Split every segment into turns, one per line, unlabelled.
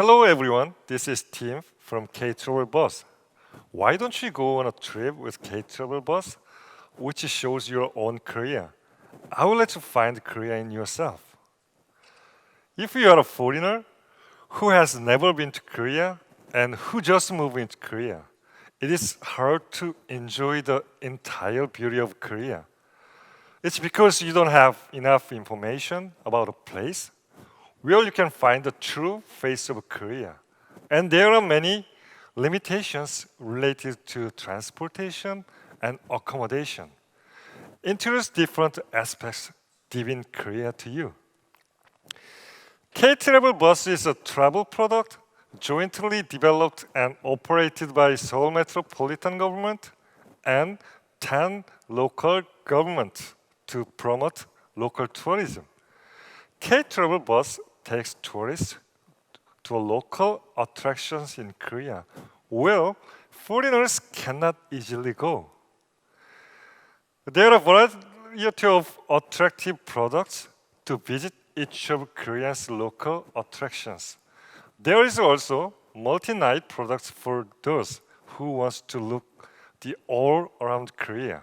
Hello everyone, this is Tim from K-Travel Bus. Why don't you go on a trip with K-Travel Bus, which shows your own Korea? I will let you find Korea in yourself. If you are a foreigner who has never been to Korea and who just moved into Korea, it is hard to enjoy the entire beauty of Korea. It's because you don't have enough information about a place where you can find the true face of Korea. And there are many limitations related to transportation and accommodation. Introduce different aspects giving Korea to you. K-Travel Bus is a travel product jointly developed and operated by Seoul Metropolitan Government and 10 local governments to promote local tourism. K-Travel Bus takes tourists to local attractions in Korea where foreigners cannot easily go. There are a variety of attractive products to visit each of Korea's local attractions. There is also multi-night products for those who wants to look the all around Korea.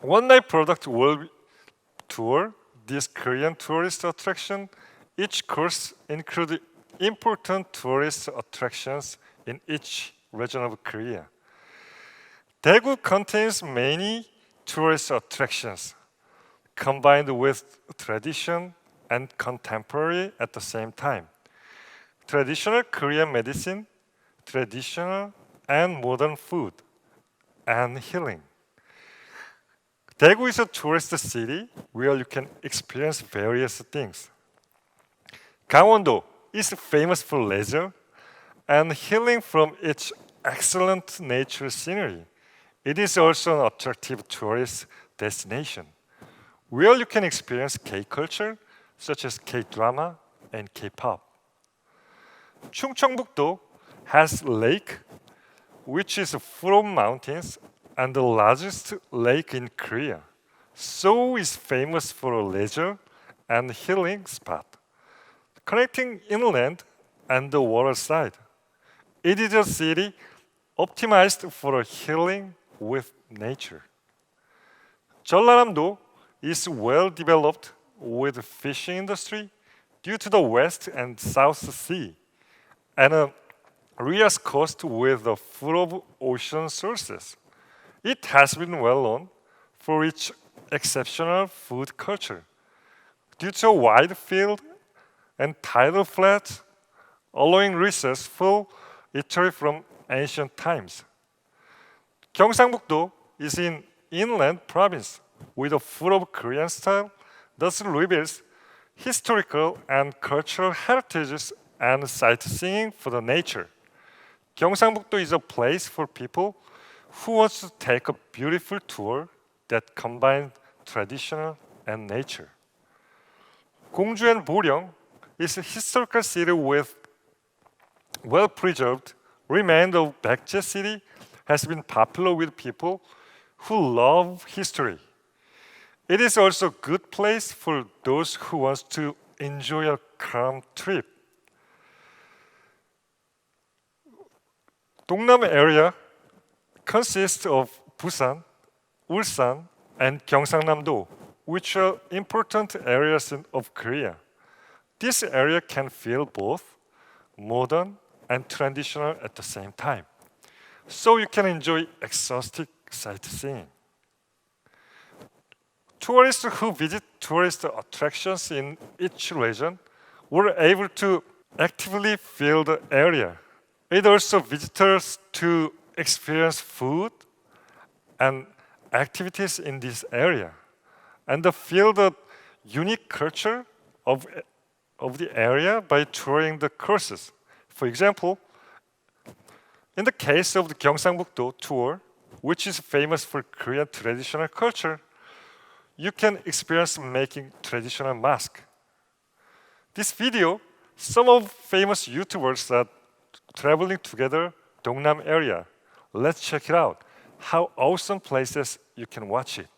One night product will tour this Korean tourist attraction. Each course include important tourist attractions in each region of Korea. Daegu contains many tourist attractions combined with tradition and contemporary at the same time. Traditional Korean medicine, traditional and modern food, and healing. Daegu is a tourist city where you can experience various things. Gangwon-do is famous for leisure and healing from its excellent nature scenery. It is also an attractive tourist destination where you can experience K-culture such as K-drama and K-pop. Chungcheongbuk-do has a lake which is full of mountains and the largest lake in Korea. So is famous for a leisure and healing spot, connecting inland and the water side. It is a city optimized for healing with nature. Jeollanam-do is well developed with fishing industry due to the West and South Sea and a coast with a full of ocean sources. It has been well known for its exceptional food culture due to a wide field and tidal flats allowing resourceful eatery from ancient times. Gyeongsangbuk-do is in inland province with a full of Korean style, thus reveals historical and cultural heritages and sightseeing for the nature. Gyeongsangbuk-do is a place for people who wants to take a beautiful tour that combines traditional and nature. Gongju and Boryong is a historical city with well-preserved remains of Baekje city has been popular with people who love history. It is also a good place for those who wants to enjoy a calm trip. Dongnam area consists of Busan, Ulsan, and Gyeongsangnam-do, which are important areas in, of Korea. This area can feel both modern and traditional at the same time, so you can enjoy exhaustive sightseeing. Tourists who visit tourist attractions in each region were able to actively feel the area. It also visitors to experience food and activities in this area and feel the unique culture of, of the area by touring the courses. For example, in the case of the Gyeongsangbuk-do tour, which is famous for Korean traditional culture, you can experience making traditional mask. This video, some of famous YouTubers are traveling together Dongnam area. Let's check it out. How awesome places you can watch it.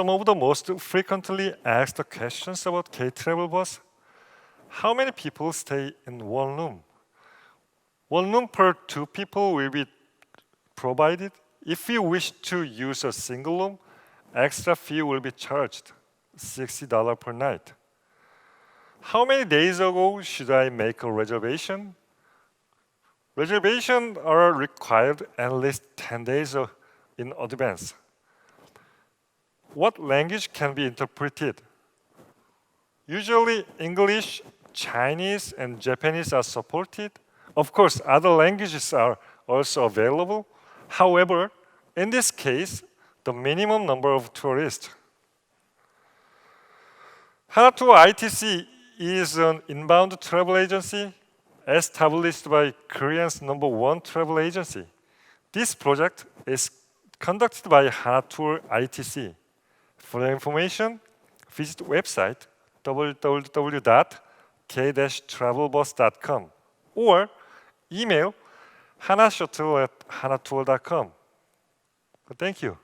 Some of the most frequently asked questions about K-Travel was How many people stay in one room? One room per two people will be provided. If you wish to use a single room, extra fee will be charged, $60 per night. How many days ago should I make a reservation? Reservations are required at least 10 days in advance. What language can be interpreted? Usually, English, Chinese, and Japanese are supported. Of course, other languages are also available. However, in this case, the minimum number of tourists. Hanato ITC is an inbound travel agency established by Korean's number one travel agency. This project is conducted by Hanatour ITC. For more information, visit the website www.k-travelbus.com or email hanashuttle at hanatour.com. Thank you.